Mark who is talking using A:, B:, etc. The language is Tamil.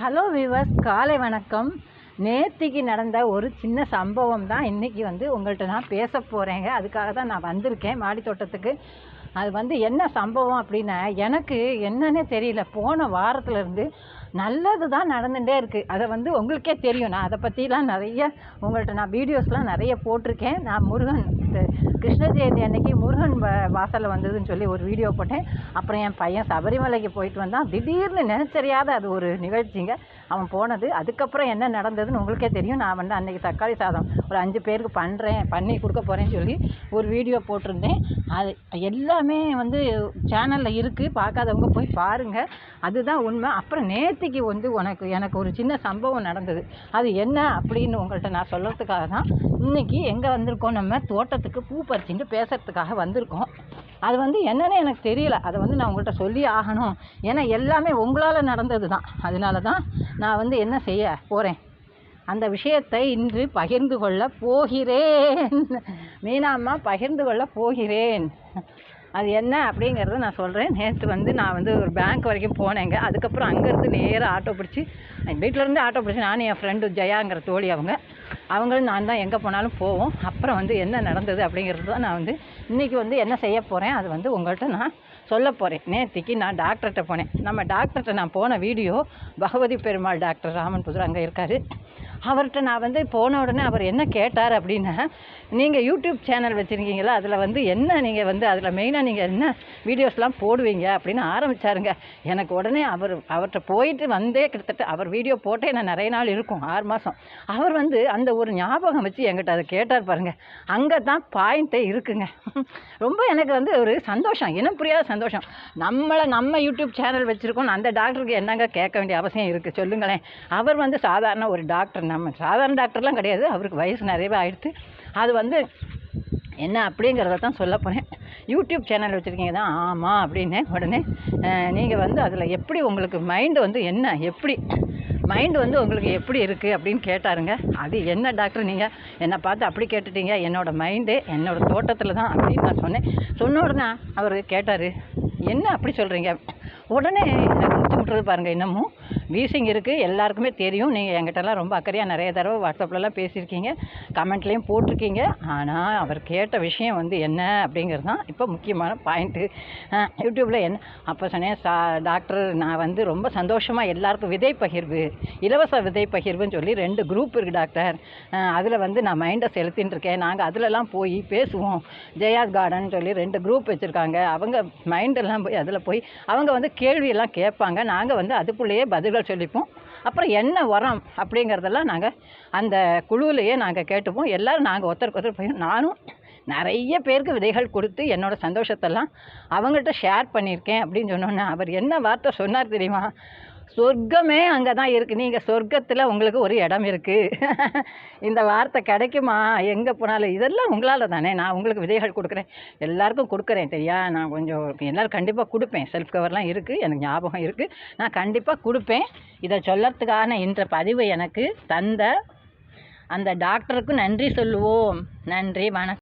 A: ஹலோ விவர்ஸ் காலை வணக்கம். நேத்திக்கு நடந்த ஒரு சின்ன சம்பவம் தான் இன்றைக்கி வந்து உங்கள்கிட்ட நான் பேச போகிறேங்க அதுக்காக தான் நான் வந்திருக்கேன் மாடி தோட்டத்துக்கு. அது வந்து என்ன சம்பவம் அப்படின்னா எனக்கு என்னன்னே தெரியல. போன வாரத்துலேருந்து நல்லது தான் நடந்துகிட்டே இருக்குது அதை வந்து உங்களுக்கே தெரியும். நான் அதை பற்றிலாம் நிறைய உங்கள்கிட்ட நான் வீடியோஸ்லாம் நிறைய போட்டிருக்கேன். நான் முருகன் கிருஷ்ண ஜெயந்தி அன்னைக்கு முருகன் வாசலில் வந்ததுன்னு சொல்லி ஒரு வீடியோ போட்டேன். அப்புறம் என் பையன் சபரிமலைக்கு போயிட்டு வந்தான். திடீர்னு நினச்சரியாத அது ஒரு நிகழ்ச்சிங்க. அவன் போனது. அதுக்கப்புறம் என்ன நடந்ததுன்னு உங்களுக்கே தெரியும். நான் வந்து அன்றைக்கி தக்காளி சாதம் ஒரு அஞ்சு பேருக்கு பண்ணுறேன் பண்ணி கொடுக்க போகிறேன்னு சொல்லி ஒரு வீடியோ போட்டிருந்தேன். அது எல்லாமே வந்து சேனலில் இருக்குது பார்க்காதவங்க போய் பாருங்கள் அதுதான் உண்மை. அப்புறம் நேற்றுக்கு வந்து உனக்கு எனக்கு ஒரு சின்ன சம்பவம் நடந்தது. அது என்ன அப்படின்னு உங்கள்கிட்ட நான் சொல்கிறதுக்காக தான் இன்றைக்கி எங்கே வந்திருக்கோம்? நம்ம தோட்டத்துக்கு பூ பறிச்சுட்டு பேசுகிறதுக்காக வந்திருக்கோம். அது வந்து என்னன்னு எனக்கு தெரியல. அதை வந்து நான் உங்கள்கிட்ட சொல்லி ஆகணும். ஏன்னா எல்லாமே உங்களால் நடந்தது தான் அதனால தான் நான் வந்து என்ன செய்ய போகிறேன் அந்த விஷயத்தை இன்று பகிர்ந்து கொள்ள போகிறேன். மீனாம்மா பகிர்ந்து கொள்ள போகிறேன். அது என்ன அப்படிங்கிறத நான் சொல்கிறேன் நேற்று வந்து நான் வந்து ஒரு பேங்க் வரைக்கும் போனேங்க. அதுக்கப்புறம் அங்கேருந்து நேராக ஆட்டோ பிடிச்சி எங்கள் வீட்டிலேருந்து ஆட்டோ பிடிச்சி நானும் என் ஃப்ரெண்டு ஜெயாங்கிற தோழி அவங்க. அவங்களும் நான் தான் எங்கே போனாலும் போவோம். அப்புறம் வந்து என்ன நடந்தது அப்படிங்கிறது தான் நான் வந்து இன்றைக்கி வந்து என்ன செய்ய போகிறேன் அது வந்து உங்கள்கிட்ட நான் சொல்ல போகிறேன் நேற்றுக்கு நான் டாக்டர்கிட்ட போனேன். நம்ம டாக்டர்கிட்ட நான் போன வீடியோ பகவதி பெருமாள் டாக்டர் ராமன் புதூர் அங்கே இருக்கார். அவர்கிட்ட நான் வந்து போன உடனே அவர் என்ன கேட்டார் அப்படின்னா நீங்கள் யூடியூப் சேனல் வச்சுருக்கீங்களா? அதில் வந்து என்ன நீங்கள் வந்து அதில் மெயினாக நீங்கள் என்ன வீடியோஸ்லாம் போடுவீங்க அப்படின்னு ஆரம்பித்தாருங்க எனக்கு உடனே அவர் அவர்கிட்ட போயிட்டு வந்தே கிட்டத்தட்ட அவர் வீடியோ போட்டே நான் நிறைய நாள் இருக்கும் ஆறு மாதம் அவர் வந்து அந்த ஒரு ஞாபகம் வச்சு என்கிட்ட அதை கேட்டார் பாருங்கள் அங்கே தான் பாயிண்ட்டே இருக்குங்க. ரொம்ப எனக்கு வந்து ஒரு சந்தோஷம் இனம் புரியாத சந்தோஷம். நம்மளை நம்ம யூடியூப் சேனல் வச்சுருக்கோம் அந்த டாக்டருக்கு என்னங்க கேட்க வேண்டிய அவசியம் இருக்குது சொல்லுங்களேன். அவர் வந்து சாதாரண ஒரு டாக்டர் நம்ம சாதாரண டாக்டர்லாம் கிடையாது. அவருக்கு வயசு நிறையவே ஆயிடுத்து. அது வந்து என்ன அப்படிங்கிறத தான் சொல்ல போகிறேன் யூடியூப் சேனல் வச்சுருக்கீங்க தான். ஆமாம் அப்படின்னு உடனே நீங்கள் வந்து அதில் எப்படி உங்களுக்கு மைண்டு வந்து என்ன எப்படி மைண்டு வந்து உங்களுக்கு எப்படி இருக்குது அப்படின்னு கேட்டாருங்க. அது என்ன டாக்டர் நீங்கள் என்னை பார்த்து அப்படி கேட்டுட்டீங்க. என்னோடய மைண்டு என்னோடய தோட்டத்தில் தான் அப்படின்னு நான் சொன்னேன். சொன்ன உடனே அவர் கேட்டார் என்ன அப்படி சொல்கிறீங்க உடனே எனக்கு முடிச்சு விட்றது பாருங்கள் இன்னமும். வீசிங் இருக்குது எல்லாருக்குமே தெரியும். நீங்கள் என்கிட்டலாம் ரொம்ப அக்கறையாக நிறைய தடவை வாட்ஸ்அப்லலாம் பேசியிருக்கீங்க. கமெண்ட்லேயும் போட்டிருக்கீங்க. ஆனால் அவர் கேட்ட விஷயம் வந்து என்ன அப்படிங்கிறது தான் இப்போ முக்கியமான பாயிண்ட்டு யூடியூப்பில் என்ன? அப்போ சொன்னேன் சா டாக்டர் நான் வந்து ரொம்ப சந்தோஷமாக எல்லாருக்கும் விதை பகிர்வு இலவச விதை பகிர்வுன்னு சொல்லி ரெண்டு குரூப் இருக்குது டாக்டர் அதில் வந்து நான் மைண்டை செலுத்தின்னு இருக்கேன். நாங்கள் அதிலலாம் போய் பேசுவோம். ஜெயாஸ் கார்டன் சொல்லி ரெண்டு குரூப் வச்சுருக்காங்க. அவங்க மைண்டெல்லாம் போய் அதில் போய் அவங்க வந்து கேள்வியெல்லாம் கேட்பாங்க. நாங்கள் வந்து அதுக்குள்ளேயே பதில்கள் சொல்லிப்போம் அப்புறம் என்ன உரம் அப்படிங்கிறதெல்லாம் நாங்கள் அந்த குழுவிலையே நாங்கள் கேட்டுப்போம். எல்லோரும் நாங்கள் ஒருத்தருக்கு ஒருத்தர் போய் நானும் நிறைய பேருக்கு விதைகள் கொடுத்து என்னோடய சந்தோஷத்தெல்லாம் அவங்கள்ட்ட ஷேர் பண்ணியிருக்கேன் அப்படின்னு சொன்னோன்னே அவர் என்ன வார்த்தை சொன்னார் தெரியுமா? சொர்க்கமே அங்கே தான் இருக்குது நீங்கள் சொர்க்கத்தில் உங்களுக்கு ஒரு இடம் இருக்குது இந்த வார்த்தை கிடைக்குமா? எங்கே போனாலும் இதெல்லாம் உங்களால் தானே. நான் உங்களுக்கு விதைகள் கொடுக்குறேன். எல்லாருக்கும் கொடுக்குறேன் தெரியா? நான் கொஞ்சம் எல்லோரும் கண்டிப்பாக கொடுப்பேன். செல்ஃப் கவர்லாம் இருக்குது எனக்கு ஞாபகம் இருக்குது நான் கண்டிப்பாக கொடுப்பேன். இதை சொல்லறதுக்கான இந்த பதிவு எனக்கு தந்த அந்த டாக்டருக்கும் நன்றி சொல்லுவோம். நன்றி வணக்கம்.